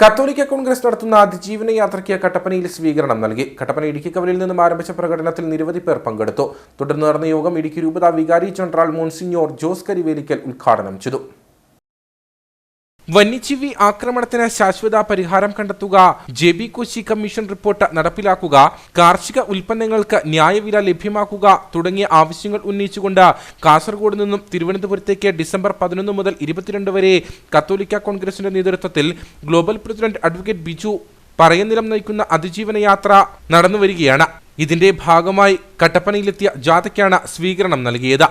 കത്തോലിക്ക കോൺഗ്രസ് നടത്തുന്ന അതിജീവന യാത്രയ്ക്ക് കട്ടപ്പനയിൽ സ്വീകരണം നൽകി. കട്ടപ്പന ഇടുക്കി കവലിൽ നിന്നും ആരംഭിച്ച പ്രകടനത്തിൽ നിരവധി പേർ പങ്കെടുത്തു. തുടർന്ന് നടന്ന യോഗം ഇടുക്കി രൂപത വികാരി ജനറൽ മോൺസിഞ്ഞോർ ജോസ് കരിവേലിക്കൽ ഉദ്ഘാടനം ചെയ്തു. വന്യജീവി ആക്രമണത്തിന് ശാശ്വത പരിഹാരം കണ്ടെത്തുക J B Koshy commission report നടപ്പിലാക്കുക കാർഷിക ഉൽപ്പന്നങ്ങൾക്ക് ന്യായവില ലഭ്യമാക്കുക തുടങ്ങിയ ആവശ്യങ്ങൾ ഉന്നയിച്ചുകൊണ്ട് കാസർഗോഡ് നിന്നും തിരുവനന്തപുരത്തേക്ക് ഡിസംബർ പതിനൊന്ന് മുതൽ ഇരുപത്തിരണ്ട് വരെ കത്തോലിക്ക കോൺഗ്രസിന്റെ നേതൃത്വത്തിൽ global president advocate Biju Parayanilam നയിക്കുന്ന അതിജീവന യാത്ര നടന്നുവരികയാണ്. ഇതിന്റെ ഭാഗമായി കട്ടപ്പനയിലെത്തിയ ജാഥയ്ക്കാണ് സ്വീകരണം നൽകിയത്.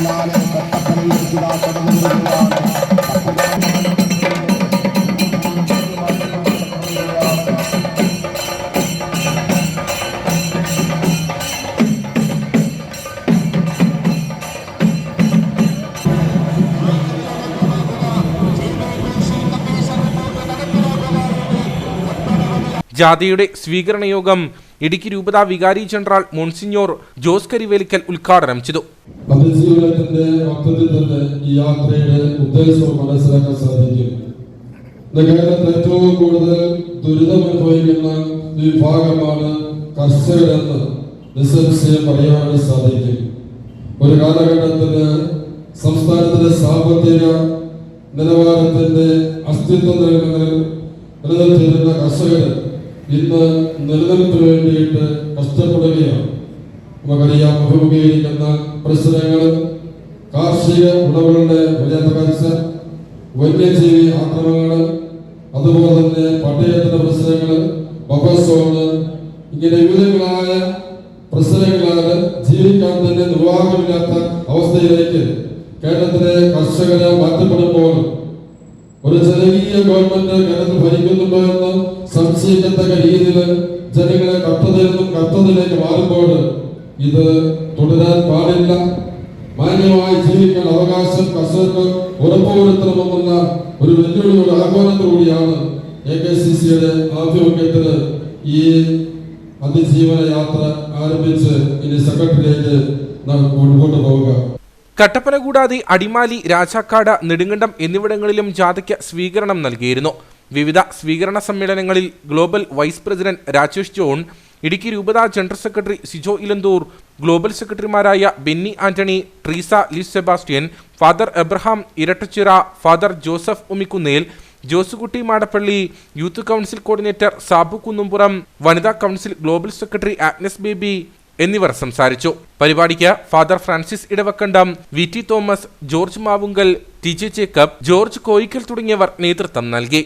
പിന്നാലെ കട്ടപ്പനയിലേക്ക് ഇതാ ജാഥയുടെ സ്വീകരണ യോഗം ഇടുക്കി രൂപത വികാരി ജനറൽ മോൺസിഞ്ഞോർ ജോസ് കരിവേലിക്കൽ ഉദ്ഘാടനം ചെയ്തു. ഈ യാത്രയുടെ ഉദ്ദേശവും മനസ്സിലാക്കാൻ സാധിക്കും. ഇന്ന് കേരളത്തിൽ ഏറ്റവും കൂടുതൽ ദുരിതം അനുഭവിക്കുന്ന വിഭാഗമാണ് കർഷകരെന്ന് നിസ്സംശയം പറയാൻ സാധിക്കും. ഒരു കാലഘട്ടത്തിൽ സംസ്ഥാനത്തിന്റെ സാമ്പത്തിക നിലവാരത്തിന്റെ അസ്തിത്വം നിലനിൽക്കുന്ന കർഷകർ ഇന്ന് നിലനിൽപ്പിന് വേണ്ടിയിട്ട് കഷ്ടപ്പെടുകയാണ് നമുക്കറിയാം അഭിമുഖീകരിക്കുന്ന പ്രശ്നങ്ങൾ കാർഷിക വിളവുകളുടെ വില തകർച്ച വന്യജീവി ആക്രമണങ്ങൾ അതുപോലെ തന്നെ പട്ടയത്തിന്റെ പ്രശ്നങ്ങൾ ബഫസോണ് ഇങ്ങനെ വിവിധങ്ങളായ പ്രശ്നങ്ങളാണ് ജീവിക്കാൻ തന്നെ നിർവാഹമില്ലാത്ത അവസ്ഥയിലേക്ക് കേരളത്തിലെ കർഷകരെ മാറ്റപ്പെടുമ്പോൾ ഒരു ജനകീയ ഗവൺമെന്റ് കേരളത്തിൽ ഭരിക്കുന്നുണ്ടോ എന്ന് സംശയിക്കത്തക്ക രീതിയിൽ ജനങ്ങളെ കത്തതിൽ നിന്നും കട്ടതിലേക്ക് മാറുമ്പോൾ ഇത് തുടരാൻ പാടില്ല. മാന്യമായി ജീവിക്കാൻ അവകാശം കർഷകർക്ക് ഉറപ്പുവരുത്തണമെന്നുള്ള ഒരു വെല്ലുവിളിയുടെ ആഹ്വാനത്തോടുകൂടിയാണ് എ കെ സി സിയുടെ ആഭിമുഖ്യത്തിൽ ഈ അതിജീവന യാത്ര ആരംഭിച്ച് ഇനി സെക്രട്ടറിയേറ്റ് നാം മുൻപോട്ട് പോവുക. കട്ടപ്പന കൂടാതെ അടിമാലി രാജാക്കാട് നെടുങ്കണ്ടം എന്നിവിടങ്ങളിലും ജാഥയ്ക്ക് സ്വീകരണം നൽകിയിരുന്നു. വിവിധ സ്വീകരണ സമ്മേളനങ്ങളിൽ global vice president Rajesh John Idukki രൂപത general secretary Sijo Elanthoor global സെക്രട്ടറിമാരായ Benny Antony Treesa Lis Sebastian father Abraham Erattachira father Joseph Umikkunnel Josekutty Madappally youth council coordinator Sabu Kunnumpuram വനിതാ council global secretary Agnes Baby എന്നിവർ സംസാരിച്ചു. പരിപാടിക്ക് father Francis Edavakandam V T Thomas George Mavunkal T J Jacob George Koickal തുടങ്ങിയവർ നേതൃത്വം നൽകി.